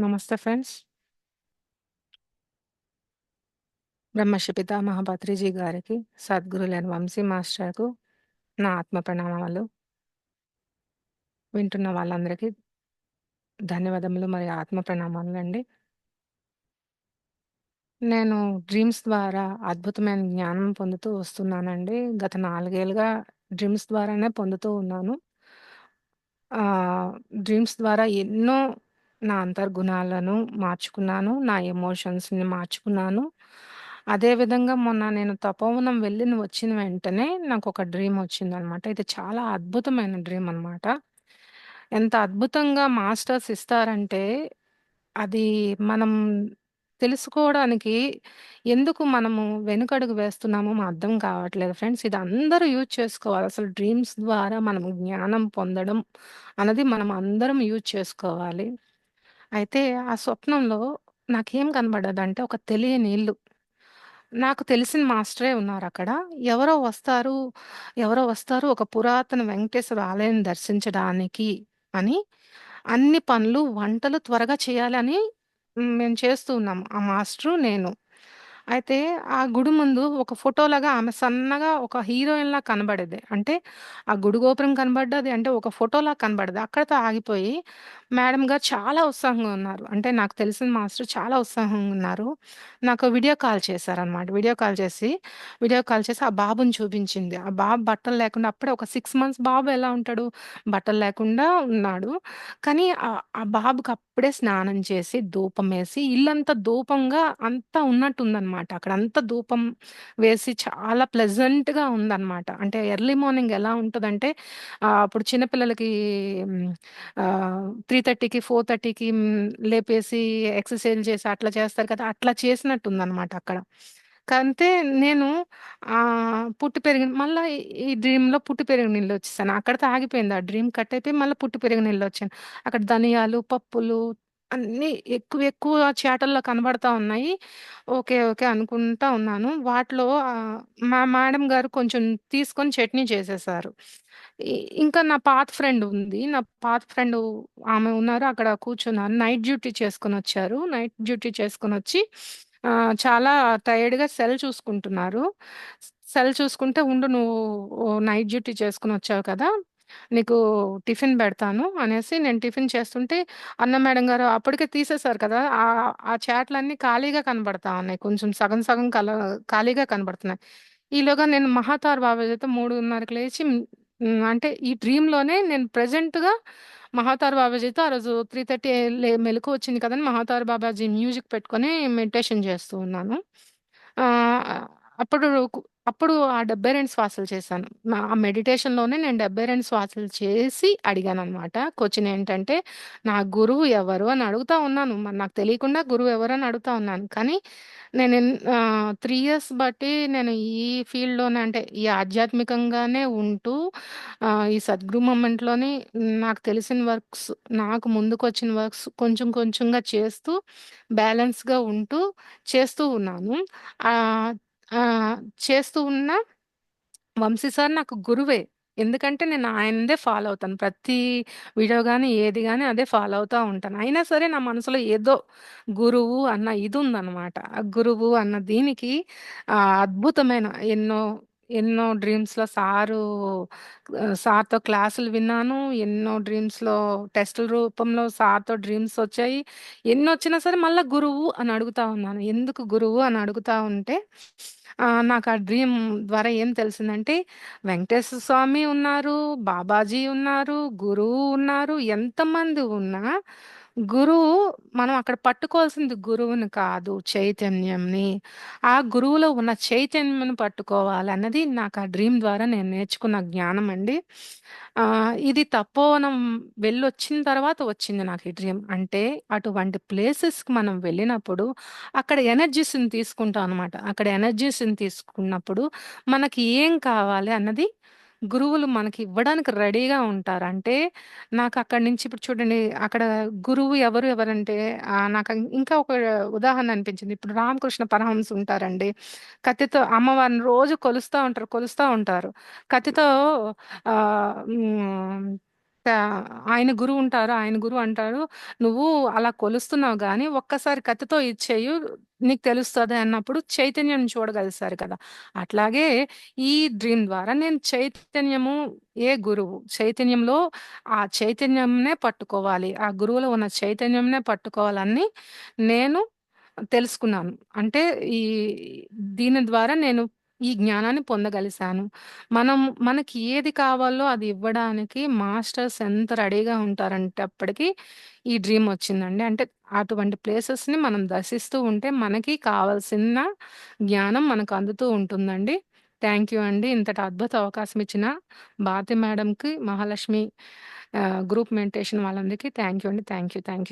నమస్తే ఫ్రెండ్స్. బ్రహ్మర్షి పితామహ పత్రిజీ గారికి, సద్గురులైన వంశీ మాస్టర్‌కు నా ఆత్మ ప్రణామాలు. వింటున్న వాళ్ళందరికీ ధన్యవాదములు మరి ఆత్మ ప్రణామాలు అండి నేను డ్రీమ్స్ ద్వారా అద్భుతమైన జ్ఞానం పొందుతూ వస్తున్నానండి. గత నాలుగేళ్ళుగా డ్రీమ్స్ ద్వారానే పొందుతూ ఉన్నాను. డ్రీమ్స్ ద్వారా ఎన్నో నా అంతర్గుణాలను మార్చుకున్నాను. నా ఎమోషన్స్‌ని మార్చుకున్నాను. అదే విధంగా మొన్న నేను తపోవనం వెళ్ళిన వచ్చిన వెంటనే నాకొక డ్రీమ్ వచ్చిందనమాట. ఇది చాలా అద్భుతమైన డ్రీమ్ అనమాట. ఎంత అద్భుతంగా మాస్టర్స్ ఇస్తారంటే, అది మనం తెలుసుకోవడానికి ఎందుకు మనము వెనుకడుగు వేస్తున్నామో అర్థం కావట్లేదు ఫ్రెండ్స్. ఇది అందరూ యూజ్ చేసుకోవాలి. అసలు డ్రీమ్స్ ద్వారా మనం జ్ఞానం పొందడం అన్నది మనం అందరం యూజ్ చేసుకోవాలి. అయితే ఆ స్వప్నంలో నాకేం కనబడదంటే ఒక తెలియని ఇల్లు. నాకు తెలిసిన మాస్టరే ఉన్నారక్కడ. ఎవరో వస్తారు, ఎవరో వస్తారు ఒక పురాతన వెంకటేశ్వర ఆలయం దర్శించడానికి అని అన్ని పనులు, వంటలు త్వరగా చేయాలని మేము చేస్తూ ఉన్నాం. ఆ మాస్టరు, నేను. అయితే ఆ గుడి ముందు ఒక ఫోటోలాగా ఆమె సన్నగా ఒక హీరోయిన్‌లా కనబడేది. అంటే ఆ గుడి గోపురం కనబడ్డది. అంటే ఒక ఫోటోలా కనబడేది. అక్కడితో ఆగిపోయి మేడం గారు చాలా ఉత్సాహంగా ఉన్నారు. అంటే నాకు తెలిసిన మాస్టర్ చాలా ఉత్సాహంగా ఉన్నారు. నాకు వీడియో కాల్ చేశారనమాట. వీడియో కాల్ చేసి, వీడియో కాల్ చేసి ఆ బాబుని చూపించింది. ఆ బాబు బట్టలు లేకుండా అప్పుడే ఒక 6 మంత్స్ బాబు ఎలా ఉంటాడు? బట్టలు లేకుండా ఉన్నాడు. కానీ ఆహ్, ఆ బాబుకి అప్పుడే స్నానం చేసి, ధూపమేసి ఇల్లంతా ధూపంగా అంతా ఉన్నట్టుందనమాట. అన్నమాట అక్కడ అంత ధూపం వేసి చాలా ప్లెజెంట్‌గా ఉందన్నమాట అంటే ఎర్లీ మార్నింగ్ ఎలా ఉంటుందంటే అప్పుడు చిన్నపిల్లలకి త్రీ థర్టీకి ఫోర్ థర్టీకి లేపేసి ఎక్సర్సైజ్ చేసి అట్లా చేస్తారు కదా! అట్లా చేసినట్టుందనమాట అక్కడ. కంతే నేను ఆహ్, పుట్టి పెరిగిన మళ్ళా ఈ డ్రీమ్‌లో పుట్టి పెరిగిన వచ్చేసాను అక్కడితో ఆగిపోయింది. ఆ డ్రీమ్ కట్ అయిపోయి మళ్ళీ పుట్టి పెరిగిన వచ్చాను అక్కడ ధనియాలు, పప్పులు అన్నీ ఎక్కువ ఎక్కువ చాటల్లో కనబడతా ఉన్నాయి. ఓకే. ఓకే. అనుకుంటా ఉన్నాను. వాటిలో ఆహ్, మా మేడం గారు కొంచెం తీసుకొని చట్నీ చేసేశారు. ఇ ఇంకా నా పాత ఫ్రెండ్ ఉంది. నా పాత ఫ్రెండ్ ఆమె ఉన్నారు. అక్కడ కూర్చున్నారు. నైట్ డ్యూటీ చేసుకొనొచ్చారు. నైట్ డ్యూటీ చేసుకొనొచ్చి ఆహ్, చాలా టైర్డ్‌గా సెల్ చూసుకుంటున్నారు. సెల్ చూసుకుంటే ఉండు నువ్వు నైట్ డ్యూటీ చేసుకొనొచ్చావు కదా! నీకు టిఫిన్ బెడతాను అనేసి నేను టిఫిన్ చేస్తుంటే అన్న మేడం గారు అప్పటికే తీసేసారు కదా! ఆహ్, ఆ చాట్‌లన్నీ ఖాళీగా కనబడతా ఉన్నాయి. కొంచెం సగం సగం కల ఖాళీగా కనబడుతున్నాయి. ఈలోగా నేను మహాతార్ బాబాజీతో 3:30కి లేచి హ్మ్, అంటే ఈ డ్రీమ్‌లోనే నేను ప్రెజెంట్‌గా మహాతార్ బాబాజీతో ఆ రోజు 3:30 లే మెలుకువ వచ్చింది కదని మహాతార్ బాబాజీ మ్యూజిక్ పెట్టుకొని మెడిటేషన్ చేస్తూ ఉన్నాను. ఆహ్, అప్పుడు కు అప్పుడు ఆ 72 శ్వాసలు చేశాను. ఆ మెడిటేషన్‌లోనే నేను 72 శ్వాసలు చేసి అడిగాననమాట. క్వశ్చన్ ఏంటంటే, నా గురువు ఎవరు అని అడుగుతా ఉన్నాను. మరి నాకు తెలియకుండా గురువు ఎవరని అడుగుతా ఉన్నాను. కానీ నేను త్రీ ఇయర్స్ బట్టి నేను ఈ ఫీల్డ్‌లోనే అంటే ఈ ఆధ్యాత్మికంగానే ఉంటూ ఈ సద్గురు మూమెంట్లోని నాకు తెలిసిన వర్క్స్, నాకు ముందుకొచ్చిన వర్క్స్ కొంచెం కొంచెంగా చేస్తూ బ్యాలెన్స్‌గా ఉంటూ చేస్తూ ఉన్నాను. చేస్తూ ఉన్న వంశీ సార్ నాకు గురువే. ఎందుకంటే నేను ఆయనదే ఫాలో అవుతాను. ప్రతి వీడియో కానీ ఏది కానీ అదే ఫాలో అవుతూ ఉంటాను. అయినా సరే నా మనసులో ఏదో గురువు అన్న ఇదుందనమాట. ఆ గురువు అన్న దీనికి అద్భుతమైన ఎన్నో, ఎన్నో డ్రీమ్స్‌లో సారు సార్‌తో క్లాసులు విన్నాను. ఎన్నో డ్రీమ్స్‌లో టెస్టుల రూపంలో సార్‌తో డ్రీమ్స్ వచ్చాయి. ఎన్ని వచ్చినా సరే మళ్ళీ గురువు అని అడుగుతా ఉన్నాను. ఎందుకు గురువు అని అడుగుతా ఉంటే నాకు ఆ డ్రీమ్ ద్వారా ఏం తెలిసిందంటే వెంకటేశ్వర స్వామి ఉన్నారు, బాబాజీ ఉన్నారు, గురువు ఉన్నారు. ఎంతమంది ఉన్నా గురువు మనం అక్కడ పట్టుకోవాల్సింది గురువుని కాదు, చైతన్యంని. ఆ గురువులో ఉన్న చైతన్యంని పట్టుకోవాలన్నది నాకు ఆ డ్రీమ్ ద్వారా నేను నేర్చుకున్న జ్ఞానం అండి. ఇది తపోవనం వెళ్ళొచ్చిన తర్వాత వచ్చింది నాకు ఈ డ్రీమ్. అంటే అటువంటి ప్లేసెస్‌కి మనం వెళ్ళినప్పుడు అక్కడ ఎనర్జీస్‌ని తీసుకుంటాం అనమాట. అక్కడ ఎనర్జీస్‌ని తీసుకున్నప్పుడు మనకి ఏం కావాలి అన్నది గురువులు మనకి ఇవ్వడానికి రెడీగా ఉంటారు. అంటే నాకక్కడి నుంచి ఇప్పుడు చూడండి అక్కడ గురువు ఎవరు ఎవరంటే ఆహ్, నాకు ఇంకా ఒక ఉదాహరణ అనిపించింది. ఇప్పుడు రామకృష్ణ పరమహంస ఉంటారండి. కత్తితో అమ్మవారిని రోజు కొలుస్తా ఉంటారు, కొలుస్తా ఉంటారు. కత్తితో ఆహ్, హ్మ్. తా ఆయన గురువుంటారు. ఆయన గురువు అంటారు, "నువ్వు అలా కొలుస్తున్నావు గానీ, ఒక్కసారి కత్తితో ఇది చెయ్యు, నీకు తెలుస్తది" అన్నప్పుడు చైతన్యం చూడగలిసారు కదా! అట్లాగే ఈ డ్రీమ్ ద్వారా నేను చైతన్యము ఏ గురువు, చైతన్యంలో ఆ చైతన్యంనే పట్టుకోవాలి. ఆ గురువులో ఉన్న చైతన్యంనే పట్టుకోవాలని నేను తెలుసుకున్నాను. అంటే ఈ దీని ద్వారా నేను ఈ జ్ఞానాన్ని పొందగలిశాను మనం మనకి ఏది కావాలో అది ఇవ్వడానికి మాస్టర్స్ ఎంత రెడీగా ఉంటారంటే అప్పటికి ఈ డ్రీమ్ వచ్చిందండి. అంటే అటువంటి ప్లేసెస్‌ని మనం దర్శిస్తూ ఉంటే మనకి కావాల్సిన జ్ఞానం మనకు అందుతూ ఉంటుందండి. థ్యాంక్ యూ అండి. ఇంతటి అద్భుత అవకాశం ఇచ్చిన భారతి మేడంకి, మహాలక్ష్మి ఆహ్, గ్రూప్ మెడిటేషన్ వాళ్ళందరికీ థ్యాంక్ యూ అండి. Thank you. Thank you.